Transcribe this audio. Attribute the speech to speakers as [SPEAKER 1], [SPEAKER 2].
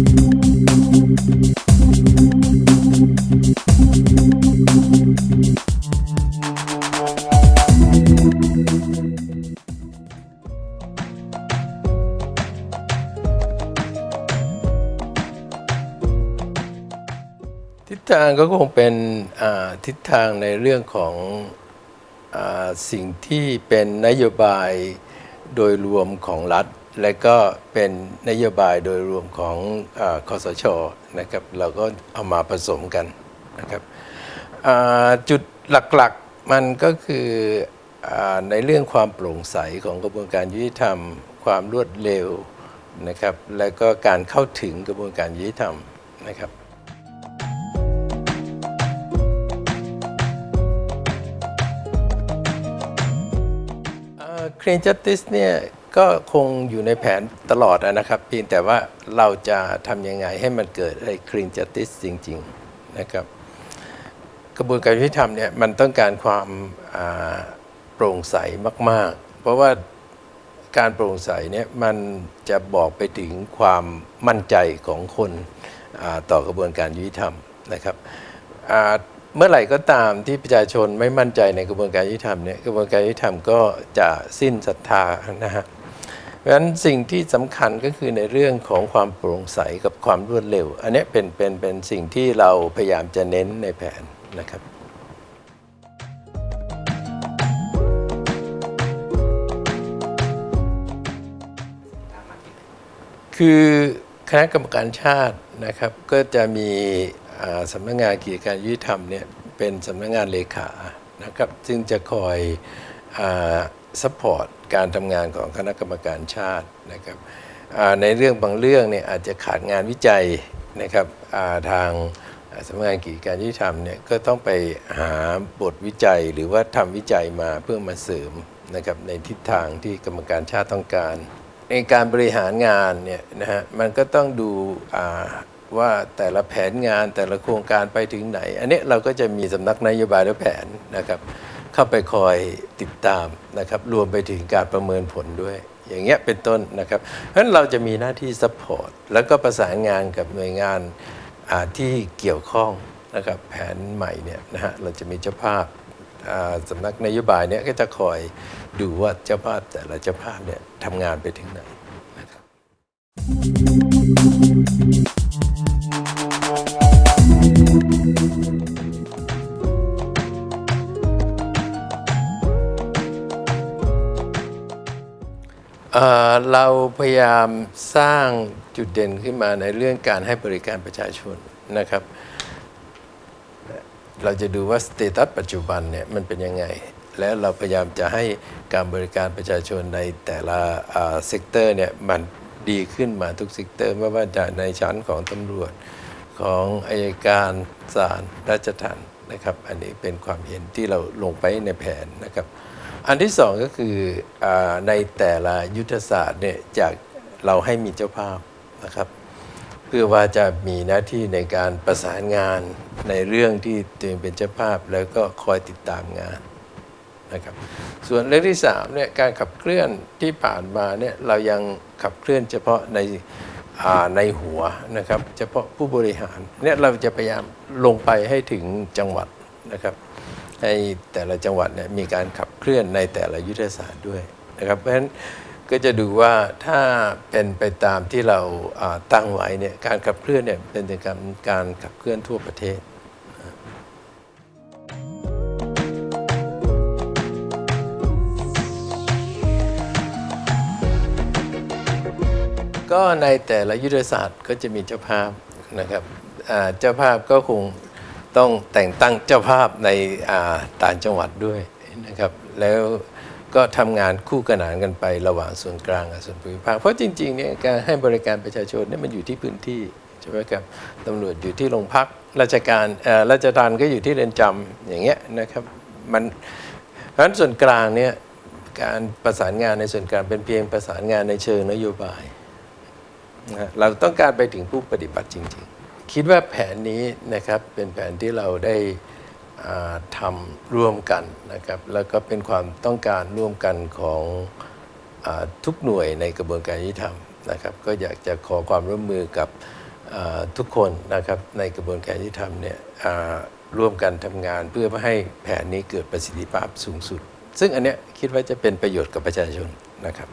[SPEAKER 1] ทิศทางก็คงเป็นทิศทางในเรื่องของอสิ่งที่เป็นนโยบายโดยรวมของรัฐ และก็เป็นนโยบายโดยรวมของอคอสชนะครับเราก็เอามาผสมกันนะครับจุดหลักๆมันก็คืออในเรื่องความโปร่งใสของกระบวนการยุติธรรม ความรวดเร็วนะครับและก็การเข้าถึงกระบวนการยุติธรรมนะครับคลีนจัสติสเนี่ย ก็คงอยู่ในแผนตลอดนะครับเพียงแต่ว่าเราจะทำยังไงให้มันเกิดไอ้คลีนจัติสจริง ๆนะครับ กระบวนการยุติธรรมเนี่ยมันต้องการความโปร่งใสมาก ๆ เพราะว่าการโปร่งใสเนี่ยมันจะบอกไปถึงความมั่นใจของคนต่อกระบวนการยุติธรรมนะครับเมื่อไหร่ก็ตามที่ประชาชนไม่มั่นใจในกระบวนการยุติธรรมเนี่ยกระบวนการยุติธรรมก็จะสิ้นศรัทธานะฮะ เพราะฉะนั้นสิ่งที่สำคัญก็คือในเรื่องของความโปร่งใสกับความรวดเร็ว อันนี้เป็นเป็นเป็นสิ่งที่เราพยายามจะเน้นในแผนนะครับคือคณะกรรมการชาตินะครับก็จะมีสำนักงานกิจการยุติธรรมเนี่ยเป็นสำนักงานเลขานะครับซึ่งจะคอยสปอร์ต การทำงานของคณะกรรมการชาตินะครับในเรื่องบางเรื่องเนี่ยอาจจะขาดงานวิจัยนะครับาทางสำนักงานกิจการยุติธรรมเนี่ยก็ต้องไปหาบทวิจัยหรือว่าทำวิจัยมาเพื่อมาเสริมนะครับในทิศทางที่กรรมการชาติต้องการ ในการบริหารงานเนี่ยนะฮะมันก็ต้องดูว่าแต่ละแผนงานแต่ละโครงการไปถึงไหน อันนี้เราก็จะมีสำนักนโยบายและแผนนะครับ เข้าไปคอยติดตามนะครับรวมไปถึงการประเมินผลด้วย อย่างเงี้ยเป็นต้นนะครับเพราะฉะนั้นเราจะมีหน้าที่ซัพพอร์ตแล้วก็ประสานงานกับหน่วยงานาที่เกี่ยวข้องนะครับแผนใหม่เนี่ยนะฮะเราจะมีเจ้าภาพอ่าสำนักนโยบายเนี่ยก็จะคอยดูว่าเจ้าภาพแต่ละเจ้าภาพเนี่ยทำงานไปถึงไหนนะครับ เราพยายามสร้างจุดเด่นขึ้นมาในเรื่องการให้บริการประชาชนนะครับ เราจะดูว่าสเตตัสปัจจุบันเนี่ยมันเป็นยังไง และเราพยายามจะให้การบริการประชาชนในแต่ละเซกเตอร์เนี่ยมันดีขึ้นมาทุกเซกเตอร์ไม่ว่าจะในชั้นของตำรวจของอายการศาลราชทัณฑ์นะครับ อันนี้เป็นความเห็นที่เราลงไปในแผนนะครับ อันที่สองก็คืออในแต่ละยุทธศาสตร์เนี่ยจากเราให้มีเจ้าภาพนะครับ เพื่อว่าจะมีหน้าที่ในการประสานงานในเรื่องที่ตัวเองเป็นเจ้าภาพแล้วก็คอยติดตามงานนะครับส่วนเรื่องที่สามเนี่ยการขับเคลื่อนที่ผ่านมาเนี่ยเรายังขับเคลื่อนเฉพาะในในหัวนะครับเฉพาะผู้บริหารเนี่ยเราจะพยายามลงไปให้ถึงจังหวัดนะครับ ให้แต่ละจังหวัดเนี่ยมีการขับเคลื่อนในแต่ละยุทธศาสตร์ด้วยนะครับ เพราะฉะนั้นก็จะดูว่าถ้าเป็นไปตามที่เราตั้งไว้เนี่ยการขับเคลื่อนเนี่ยเป็นการการขับเคลื่อนทั่วประเทศก็ในแต่ละยุทธศาสตร์ก็จะมีเจ้าภาพนะครับเจ้าภาพก็คง ต้องแต่งตั้งเจ้าภาพในต่างจังหวัดด้วยนะครับแล้วก็ทำงานคู่ขนานกันไประหว่างส่วนกลางกับส่วนภูมิภาคเพราะจริงๆเนี่ยการให้บริการประชาชนเนี่ยมันอยู่ที่พื้นที่ใช่ไหมครับตำรวจอยู่ที่โรงพักราชการเออราชการก็อยู่ที่เรือนจำอย่างเงี้ยนะครับมันเพราะฉะนั้นส่วนกลางเนี่ยการประสานงานในส่วนกลางเป็นเพียงประสานงานในเชิงนโยบายนะฮะเราต้องการไปถึงผู้ปฏิบัติจริง ๆ คิดว่าแผนนี้นะครับเป็นแผนที่เราได้ทำร่วมกันนะครับแล้วก็เป็นความต้องการร่วมกันของอทุกหน่วยในกระบวนการยุติธรรมนะครับก็อยากจะขอความร่วมมือกับทุกคนนะครับในกระบวนการยุติธรรมเนี่ยร่วมกันทำงานเพื่อให้แผนนี้เกิดประสิทธิภาพสูงสุด ซึ่งอันเนี้ยคิดว่าจะเป็นประโยชน์กับประชาชนนะครับ